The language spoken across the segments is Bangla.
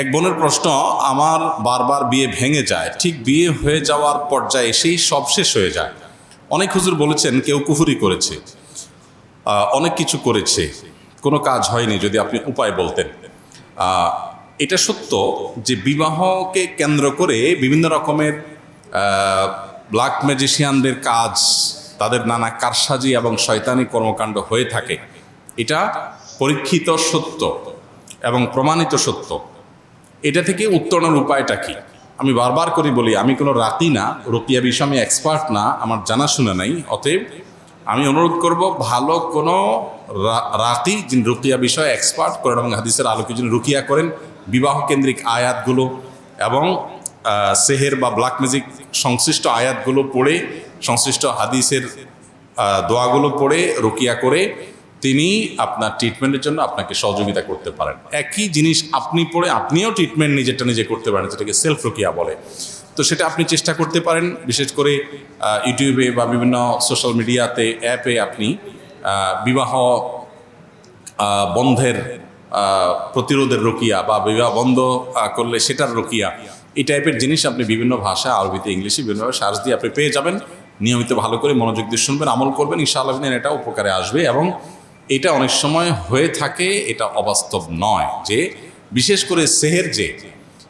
এক বোনের প্রশ্ন, আমার বারবার বিয়ে ভেঙে যায়, ঠিক বিয়ে হয়ে যাওয়ার পর্যায়ে এসেই সব শেষ হয়ে যায়। অনেক হুজুর বলেছেন, কেউ কুহুরি করেছে অনেক কিছু করেছে, কোনো কাজ হয়নি যদি আপনি উপায় বলতেন। এটা সত্য যে বিবাহকে কেন্দ্র করে বিভিন্ন রকমের ব্ল্যাক ম্যাজিশিয়ানদের কাজ, তাদের নানা কারসাজি এবং শয়তানি কর্মকাণ্ড হয়ে থাকে। এটা পরীক্ষিত সত্য এবং প্রমাণিত সত্য। এটা থেকে উত্তরণের উপায়টা কি? আমি বারবার করে বলি, আমি কোনো রাতি না রুকিয়া বিষয়ে আমি এক্সপার্ট না, আমার জানাশোনা নাই, অতএব আমি অনুরোধ করব, ভালো কোনো রাতি যিনি রুকিয়া বিষয়ে এক্সপার্ট করেন এবং হাদিসের আলোকে যিনি রুকিয়া করেন বিবাহ কেন্দ্রিক আয়াতগুলো এবং সেহের বা ব্ল্যাক ম্যাজিক সংশ্লিষ্ট আয়াতগুলো পড়ে, সংশ্লিষ্ট হাদিসের দোয়াগুলো পড়ে, রুকিয়া করে তিনি আপনার ট্রিটমেন্টের জন্য আপনাকে সহযোগিতা করতে পারেন। একই জিনিস আপনি পড়ে আপনিও ট্রিটমেন্ট নিজেরটা নিজে করতে পারেন, যেটাকে সেলফ রুকিয়া বলে। তো সেটা আপনি চেষ্টা করতে পারেন, বিশেষ করে ইউটিউবে বা বিভিন্ন সোশ্যাল মিডিয়াতে অ্যাপে আপনি বিবাহ বন্ধের প্রতিরোধের রোকিয়া বা বিবাহ বন্ধ করলে সেটার রোকিয়া। এই টাইপের জিনিস আপনি বিভিন্ন ভাষা, আরবিতে, ইংলিশে বিভিন্নভাবে সার্চ দিয়ে আপনি পেয়ে যাবেন। নিয়মিত ভালো করে মনোযোগ দিয়ে শুনবেন, আমল করবেন, ইনশাআল্লাহ এটা উপকারে আসবে এবং এটা অনেক সময় হয়ে থাকে, এটা অবাস্তব নয় যে, বিশেষ করে সেহের যে,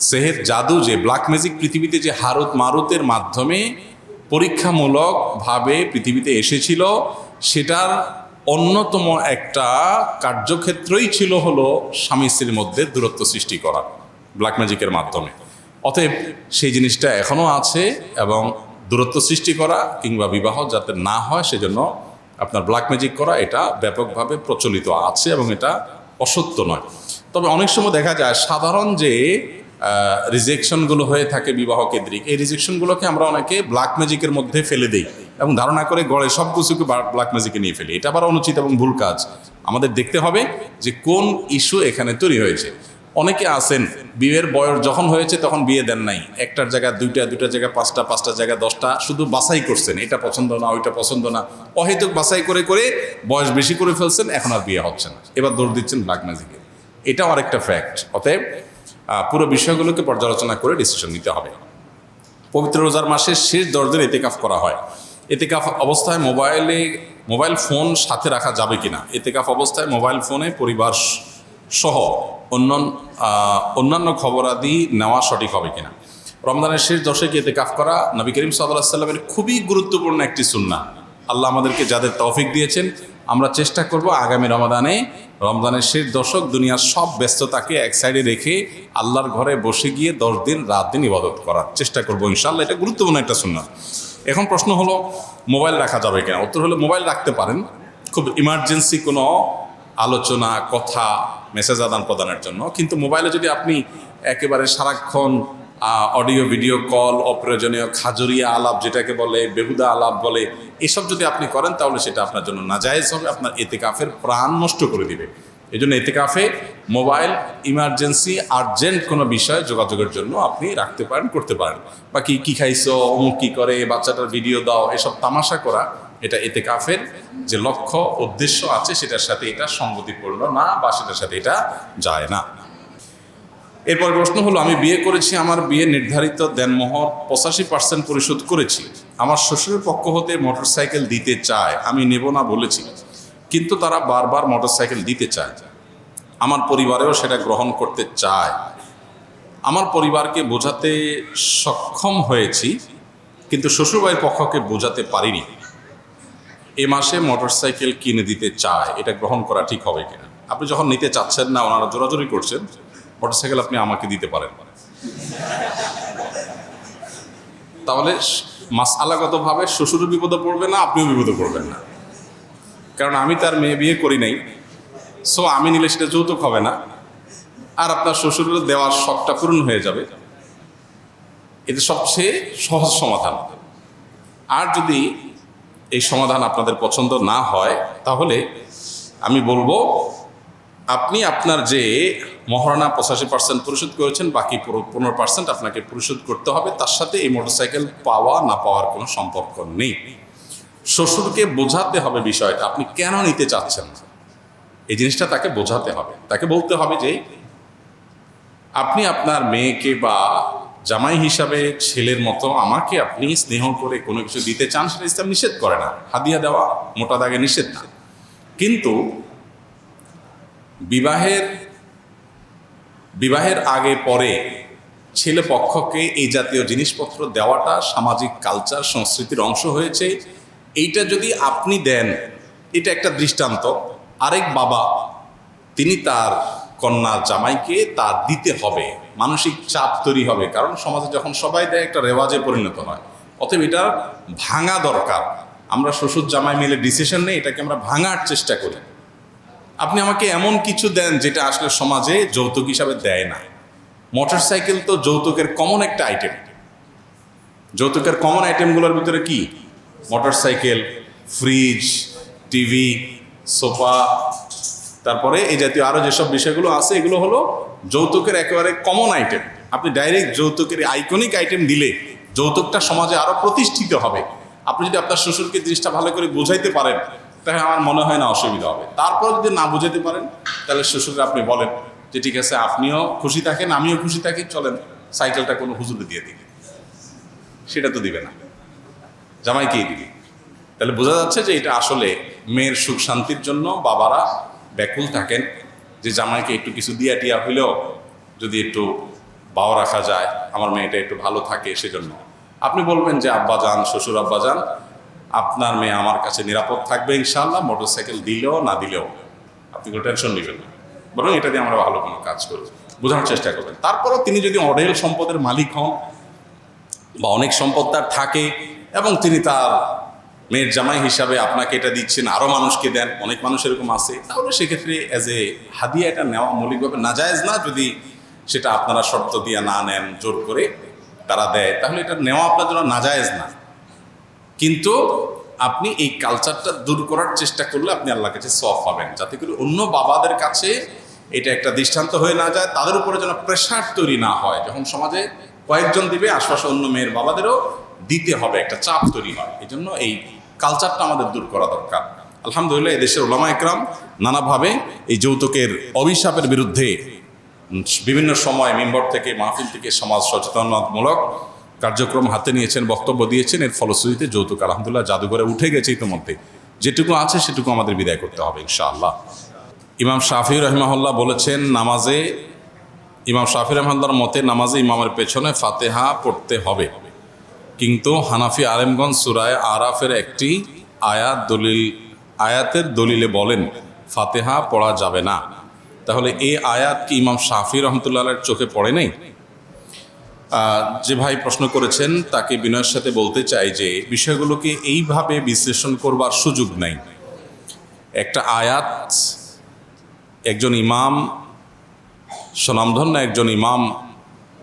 সেহের জাদু যে ব্ল্যাক ম্যাজিক পৃথিবীতে যে হারত মারুতের মাধ্যমে পরীক্ষামূলকভাবে পৃথিবীতে এসেছিল, সেটার অন্যতম একটা কার্যক্ষেত্রই ছিল হলো স্বামী স্ত্রীর মধ্যে দূরত্ব সৃষ্টি করা ব্ল্যাক ম্যাজিকের মাধ্যমে। অতএব সেই জিনিসটা এখনও আছে এবং দূরত্ব সৃষ্টি করা কিংবা বিবাহ যাতে না হয়, সেজন্য আপনার ব্ল্যাক ম্যাজিক করা, এটা ব্যাপকভাবে প্রচলিত আছে এবং এটা অসত্য নয়। তবে অনেক সময় দেখা যায়, সাধারণ যে রিজেকশনগুলো হয়ে থাকে বিবাহ কেন্দ্রিক, এই রিজেকশনগুলোকে আমরা অনেকে ব্ল্যাক ম্যাজিকের মধ্যে ফেলে দিই এবং ধারণা করে গড়ে সব কিছুকে ব্ল্যাক ম্যাজিকে নিয়ে ফেলি। এটা আবার অনুচিত এবং ভুল কাজ। আমাদের দেখতে হবে যে কোন ইস্যু এখানে তৈরি হয়েছে। অনেকে আছেন, বিয়ের বয়স যখন হয়েছে তখন বিয়ে দেন নাই। একটার জায়গায় দুইটা দুইটা জায়গায় পাঁচটা পাঁচটা জায়গায় দশটা, শুধু বাছাই করছেন। এটা পছন্দ না, ওইটা পছন্দ না। অহেতুক বাছাই করে করে বয়স বেশি করে ফেলছেন, এখন আর বিয়ে হচ্ছে না। এবার দৌড় দিচ্ছেন ব্ল্যাক ম্যাজিকে এটাও আরেকটা ফ্যাক্ট অতএব পুরো বিষয়গুলোকে পর্যালোচনা করে ডিসিশন নিতে হবে। পবিত্র রোজার মাসের শেষ দশ দিন এতেকাফ করা হয়। এতেকাফ অবস্থায় মোবাইলে মোবাইল ফোন সাথে রাখা যাবে কিনা? এতেকাফ অবস্থায় মোবাইল ফোনে পরিবার সহ অন্য অন্যান্য খবরাদি নেওয়া সঠিক হবে কিনা। রমজানের শেষ দশকে এতেকাফ করা নবী করিম সাল্লাহ সাল্লামের খুবই গুরুত্বপূর্ণ একটি সুন্না আল্লাহ আমাদেরকে যাদের তৌফিক দিয়েছেন, আমরা চেষ্টা করব আগামী রমাদানে রমজানের শেষ দশক দুনিয়ার সব ব্যস্ততাকে এক সাইডে রেখে আল্লাহর ঘরে বসে গিয়ে দশ দিন, রাত দিন ইবাদত করার চেষ্টা করব ইনশাল্লাহ এটা গুরুত্বপূর্ণ একটা সুন্না এখন প্রশ্ন হলো, মোবাইল রাখা যাবে কিনা? উত্তর হলো, মোবাইল রাখতে পারেন। খুব ইমার্জেন্সি কোনো আলোচনা, কথা মেসেজ আদান প্রদানের জন্য। কিন্তু মোবাইলে যদি আপনি একেবারে সারাক্ষণ অডিও ভিডিও কল অপ্রয়োজনীয় খাজুরিয়া আলাপ যেটাকে বলে, বেহুদা আলাপ বলে, এসব যদি আপনি করেন, তাহলে সেটা আপনার জন্য নাজায়েজ হবে, আপনার এতে কাফের প্রাণ নষ্ট করে দিবে। এই জন্য এতে কাফে মোবাইল ইমার্জেন্সি আর্জেন্ট কোনো বিষয়ে যোগাযোগের জন্য আপনি রাখতে পারেন, করতে পারেন। বা কি কী খাইছো, অমুক কী করে, বাচ্চাটার ভিডিও দাও, এসব তামাশা করা এটা এতে কাফের যে লক্ষ্য, উদ্দেশ্য আছে, সেটার সাথে এটা সঙ্গতিপূর্ণ না বা সেটার সাথে এটা যায় না। এরপর প্রশ্ন হলো, আমি বিয়ে করেছি, আমার বিয়ে নির্ধারিত দেনমোহর পঁচাশি পার্সেন্ট পরিশোধ করেছি। আমার শ্বশুরের পক্ষ হতে মোটরসাইকেল দিতে চায়, আমি নেব না বলেছি। কিন্তু তারা বারবার মোটরসাইকেল দিতে চায়। আমার পরিবারেও সেটা গ্রহণ করতে চায়। আমার পরিবারকে বোঝাতে সক্ষম হয়েছি, কিন্তু শ্বশুরবাড়ির পক্ষকে বোঝাতে পারিনি। এ মাসে মোটরসাইকেল কিনে দিতে চায়, এটা গ্রহণ করা ঠিক হবে কিনা? আপনি যখন নিতে চাচ্ছেন না, ওনারা জোরাজোরি করছেন, মোটরসাইকেল আপনি আমাকে দিতে পারেন। তাহলে মাস আলাগতভাবে শ্বশুরও বিপদে পড়বে না, আপনিও বিপদে পড়বেন না। কারণ আমি তার মেয়ে বিয়ে করি নাই, সো আমি নিলে সেটা যৌতুক হবে না, আর আপনার শ্বশুরের দেওয়ার শখটা পূরণ হয়ে যাবে। এটা সবচেয়ে সহজ সমাধান। আর যদি এই সমাধান আপনাদের পছন্দ না হয়, তাহলে আমি বলব, আপনি আপনার যে মহারণা পঁচাশি পার্সেন্ট পরিশোধ করেছেন, বাকি পনেরো পার্সেন্ট আপনাকে পরিশোধ করতে হবে, তার সাথে এই মোটরসাইকেল পাওয়া, না পাওয়ার কোনো সম্পর্ক নেই। শ্বশুরকে বোঝাতে হবে বিষয়টা, আপনি কেন নিতে চাচ্ছেন এই জিনিসটা তাকে বোঝাতে হবে। তাকে বলতে হবে যে, আপনি আপনার মেয়েকে বা জামাই হিসাবে ছেলের মতো আমাকে আপনি স্নেহ করে কোনো কিছু দিতে চান, সেটা ইসলাম নিষেধ করে না। হাদিয়া দেওয়া মোটা দাগে নিষেধ না। কিন্তু বিবাহের বিবাহের আগে পরে ছেলে পক্ষকে এই জাতীয় জিনিসপত্র দেওয়াটা সামাজিক কালচার সংস্কৃতির অংশ হয়েছে। এইটা যদি আপনি দেন, এটা একটা দৃষ্টান্ত। আরেক বাবা, তিনি তার কন্যা জামাইকে তা দিতে হবে। মানসিক চাপ তৈরি হবে। কারণ সমাজে যখন সবাই দেয়, একটা রেওয়াজে পরিণত হয়। অতএব এটা ভাঙা দরকার। আমরা শ্বশুর জামাই মিলে ডিসিশন নেই, এটাকে আমরা ভাঙার চেষ্টা করি। আপনি আমাকে এমন কিছু দেন যেটা আসলে সমাজে যৌতুক হিসাবে দেয় না। মোটরসাইকেল তো যৌতুকের কমন একটা আইটেম যৌতুকের কমন আইটেমগুলোর ভিতরে কি? মোটরসাইকেল ফ্রিজ টিভি সোফা তারপরে এই জাতীয় আরও যেসব বিষয়গুলো আছে, এগুলো হলো যৌতুকের একেবারে কমন আইটেম আপনি ডাইরেক্ট যৌতুকের আইকনিক আইটেম দিলে যৌতুকটা সমাজে আরও প্রতিষ্ঠিত হবে। আপনি যদি আপনার শ্বশুরকে জিনিসটা ভালো করে বোঝাইতে পারেন, তাহলে আমার মনে হয় না অসুবিধা হবে। তারপর যদি না বুঝাতে পারেন, তাহলে শ্বশুরকে আপনি বলেন যে, ঠিক আছে, আপনিও খুশি থাকেন, আমিও খুশি থাকি, চলেন সাইকেলটা কোনো হুজুরে দিয়ে দিবে সেটা তো দিবে না। জামাইকেই দিবে। তাহলে বোঝা যাচ্ছে যে, এটা আসলে মেয়ের সুখ শান্তির জন্য বাবারা ব্যাকুল থাকেন যে জামাইকে একটু কিছু দিয়া টিয়া হইলেও যদি একটু বাও রাখা যায়, আমার মেয়েটা একটু ভালো থাকে সেজন্য। আপনি বলবেন যে, আব্বা যান, শ্বশুর আব্বা যান, আপনার মেয়ে আমার কাছে নিরাপদ থাকবে ইনশাল্লাহ মোটরসাইকেল দিলেও না দিলেও আপনি কোনো টেনশন নেবেন না। বরং এটা দিয়ে আমরা ভালো কোনো কাজ করব। বোঝানোর চেষ্টা করবেন। তারপরও তিনি যদি অঢেল সম্পদের মালিক হন বা অনেক সম্পদ তার থাকে এবং তিনি তার মেয়ের জামাই হিসাবে আপনাকে এটা দিচ্ছেন আরও মানুষকে দেন, অনেক মানুষ এরকম আছে, তাহলে সেক্ষেত্রে অ্যাজ এ হাদিয়া এটা নেওয়া মৌলিকভাবে নাজায়জ না, যদি সেটা আপনারা শর্ত দিয়ে না নেন, জোর করে তারা দেয়, তাহলে এটা নেওয়া আপনার জন্য নাজায়জ না। কিন্তু আপনি এই কালচারটা দূর করার চেষ্টা করলে আপনি আল্লাহর কাছে সফ পাবেন, যাতে করে অন্য বাবাদের কাছে এটা একটা দৃষ্টান্ত হয়ে না যায়, তাদের উপরে যেন প্রেশার তৈরি না হয়। যখন সমাজে কয়েকজন দিবে, আশপাশে অন্য মেয়ের বাবাদেরও দিতে হবে, একটা চাপ তৈরি হয়। এই জন্য এই কালচারটা আমাদের দূর করা দরকার। আলহামদুলিল্লাহ এদেশের ওলামা একরাম নানাভাবে এই যৌতুকের অভিশাপের বিরুদ্ধে বিভিন্ন সময় মেম্বর থেকে, মাহফিল থেকে সমাজ সচেতনতামূলক কার্যক্রম হাতে নিয়েছেন, বক্তব্য দিয়েছেন। এর ফলশ্রুতিতে যৌতুক আলহামদুলিল্লাহ জাদুঘরে উঠে গেছে ইতিমধ্যে। যেটুকু আছে সেটুকু আমাদের বিদায় করতে হবে, ইনশাআল্লাহ। ইমাম শাফি রহমাহুল্লাহ বলেছেন, নামাজে, ইমাম শাফি রহমাল্লার মতে নামাজে ইমামের পেছনে ফাতেহা পড়তে হবে। কিন্তু হানাফি আলেমগঞ্জ সুরায় আরাফের একটি আয়াত দলিল, আয়াতের দলিলে বলেন, ফাতেহা পড়া যাবে না। তাহলে এই আয়াত কি ইমাম শাফি রহমতুল্লাহের চোখে পড়ে নেই? যে ভাই প্রশ্ন করেছেন, তাকে বিনয়ের সাথে বলতে চাই যে বিষয়গুলোকে এইভাবে বিশ্লেষণ করবার সুযোগ নাই। একটা আয়াত, একজন ইমাম, স্বনামধন্য একজন ইমাম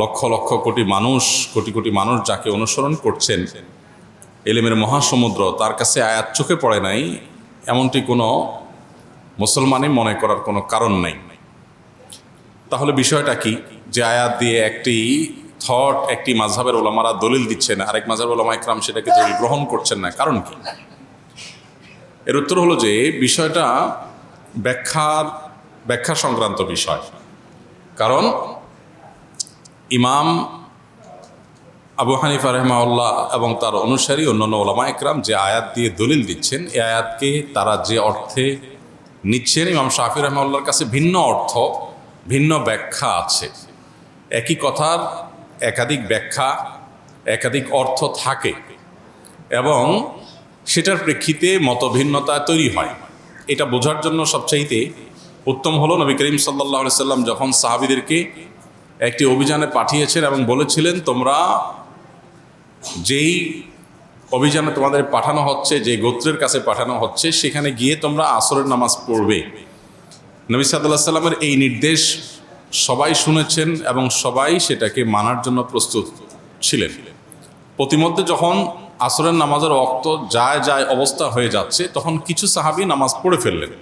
লক্ষ লক্ষ কোটি মানুষ, কোটি কোটি মানুষ যাকে অনুসরণ করছেন। এলেমের মহাসমুদ্র তার কাছে আয়াত চোখে পড়ে নাই, এমনটি কোনো মুসলমানই মনে করার কোনো কারণ নেই। তাহলে বিষয়টা কি? যে আয়াত দিয়ে একটি থট একটি মাঝহাবের ওলামারা দলিল দিচ্ছেন, আরেক মাঝহাব ওলামা একরাম সেটাকে দলিল গ্রহণ করছেন না, কারণ কি? এর উত্তর হলো যে বিষয়টা ব্যাখ্যার, ব্যাখ্যা সংক্রান্ত বিষয়। কারণ ইমাম আবু হানিফা রহমাউল্লাহ এবং তার অনুসারী অন্যান্য ওলামা একরাম যে আয়াত দিয়ে দলিল দিচ্ছেন, এই আয়াতকে তারা যে অর্থে নিচ্ছেন, ইমাম শাফি রহমাউল্লাহর কাছে ভিন্ন অর্থ, ভিন্ন ব্যাখ্যা আছে। একই কথার একাধিক ব্যাখ্যা, একাধিক অর্থ থাকে এবং সেটার প্রেক্ষিতে মতভিন্নতা তৈরি হয়। এটা বোঝার জন্য সবচাইতে উত্তম হলো নবী করিম সাল্লাহ সাল্লাম যখন সাহাবিদেরকে একটি অভিযানে পাঠিয়েছেন এবং বলেছিলেন, তোমরা যেই অভিযানে তোমাদের পাঠানো হচ্ছে যে গোত্রের কাছে পাঠানো হচ্ছে, সেখানে গিয়ে তোমরা আসরের নামাজ পড়বে। নবী সাল্লাহ সাল্লামের এই নির্দেশ সবাই শুনেছেন এবং সবাই সেটাকে মানার জন্য প্রস্তুত ছিলেন। প্রতিমধ্যে যখন আসরের নামাজের অক্ত যায় যায় অবস্থা হয়ে যাচ্ছে, তখন কিছু সাহাবি নামাজ পড়ে ফেললেন।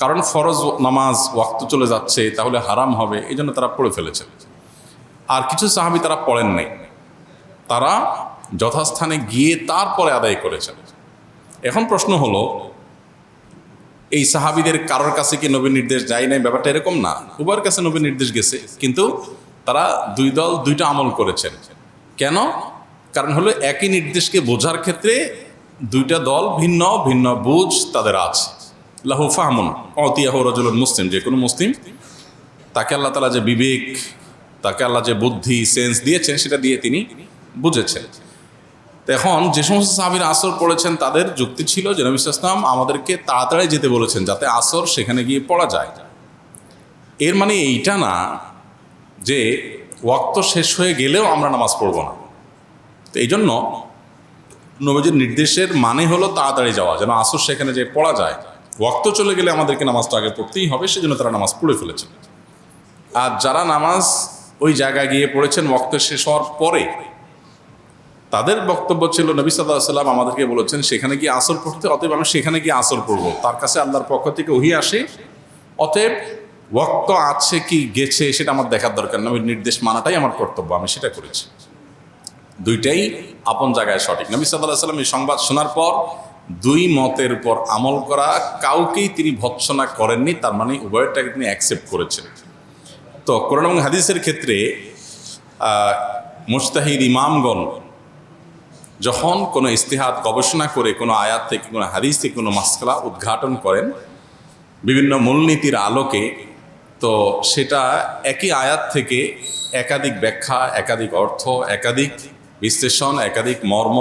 কারণ ফরজ নামাজ ওয়াক্ত চলে যাচ্ছে, তাহলে হারাম হবে, এই জন্য তারা পড়ে ফেলেছেন আর কিছু সাহাবি তারা পড়েন নাই। তারা যথাস্থানে গিয়ে তারপরে আদায় করেছেন। এখন প্রশ্ন হলো, এই সাহাবিদের কারোর কাছে কি নবীর নির্দেশ যায় নাই? ব্যাপারটা এরকম না। উভয়ের কাছে নবীর নির্দেশ গেছে, কিন্তু তারা দুই দল, দুইটা আমল করেছেন। কেন? কারণ হলো একই নির্দেশকে বোঝার ক্ষেত্রে দুইটা দল ভিন্ন ভিন্ন বুঝ তাদের আছে। লাহু ফাহমুন অতিয়াহ রজুল মুসলিম, যে কোনো মুসলিম, তাকে আল্লাহ তালা যে বিবেক, তাকে আল্লাহ যে বুদ্ধি, সেন্স দিয়েছেন, সেটা দিয়ে তিনি বুঝেছেন। এখন যে সমস্ত সাহাবির আসর পড়েছেন, তাদের যুক্তি ছিল যে নবী ইসলাম আমাদেরকে তাড়াতাড়ি যেতে বলেছেন, যাতে আসর সেখানে গিয়ে পড়া যায়। এর মানে এইটা না যে ওয়াক্ত শেষ হয়ে গেলেও আমরা নামাজ পড়ব না। তো এই জন্য নবীজির নির্দেশের মানে হলো তাড়াতাড়ি যাওয়া, যেন আসর সেখানে যে পড়া যায়। ওয়াক্ত চলে গেলে আমাদেরকে নামাজটা আগে পড়তেই হবে, সেজন্য তারা নামাজ পড়ে ফেলেছেন। আর যারা নামাজ ওই জায়গায় গিয়ে পড়েছেন, ওয়াক্ত শেষ হওয়ার পরে, তাদের বক্তব্য ছিল, নবী সাল্লাহ সাল্লাম আমাদেরকে বলেছেন, সেখানে গিয়ে আসর পড়তে, অতএব আমি সেখানে গিয়ে আসর পড়ব। তার কাছে আল্লাহর পক্ষ থেকে ওহি আসে, অতএব ওয়াক্ত আছে কি গেছে সেটা আমার দেখার দরকার নবীর নির্দেশ মানাটাই আমার কর্তব্য, আমি সেটা করেছি। দুইটাই আপন জায়গায় সঠিক। নবী সাল্লাহ সাল্লাম এই সংবাদ শোনার পর দুই মতের উপর আমল করা কাউকেই তিনি ভৎসনা করেননি, তার মানে উভয়টাকে তিনি অ্যাকসেপ্ট করেছেন। তো কোরআন এবং হাদিসের ক্ষেত্রে মুস্তাহিদ ইমামগণ যখন কোনো ইস্তেহাত গবেষণা করে, কোনো আয়াত থেকে, কোনো হাদিস থেকে কোনো মাসলা উদ্ঘাটন করেন, বিভিন্ন মূলনীতির আলোকে, তো সেটা একই আয়াত থেকে একাধিক ব্যাখ্যা, একাধিক অর্থ, একাধিক বিশ্লেষণ, একাধিক মর্ম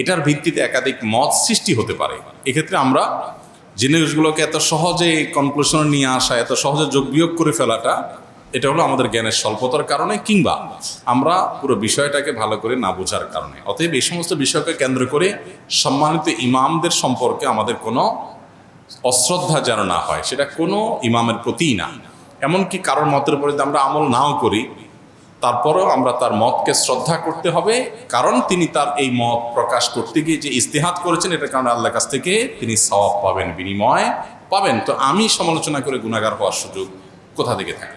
এটার ভিত্তিতে একাধিক মত সৃষ্টি হতে পারে। এক্ষেত্রে আমরা জিনিসগুলোকে এত সহজে কনক্লুশনে নিয়ে আসা, এত সহজে যোগ বিয়োগ করে ফেলাটা, এটা হলো আমাদের জ্ঞানের স্বল্পতার কারণে কিংবা আমরা পুরো বিষয়টাকে ভালো করে না বোঝার কারণে। অতএব এই সমস্ত বিষয়কে কেন্দ্র করে সম্মানিত ইমামদের সম্পর্কে আমাদের কোনো অশ্রদ্ধা যেন না হয়, সেটা কোনো ইমামের প্রতিই না। এমনকি কারোর মতের উপরে যদি আমরা আমল নাও করি তারপরেও আমরা তার মতকে শ্রদ্ধা করতে হবে, কারণ তিনি তার এই মত প্রকাশ করতে গিয়ে যে ইস্তেহাত করেছেন এটা কারণে আল্লাহর কাছ থেকে তিনি সওয়াব পাবেন, বিনিময় পাবেন। তো আমি সমালোচনা করে গুণাগার হওয়ার সুযোগ কোথা থেকে থাকে?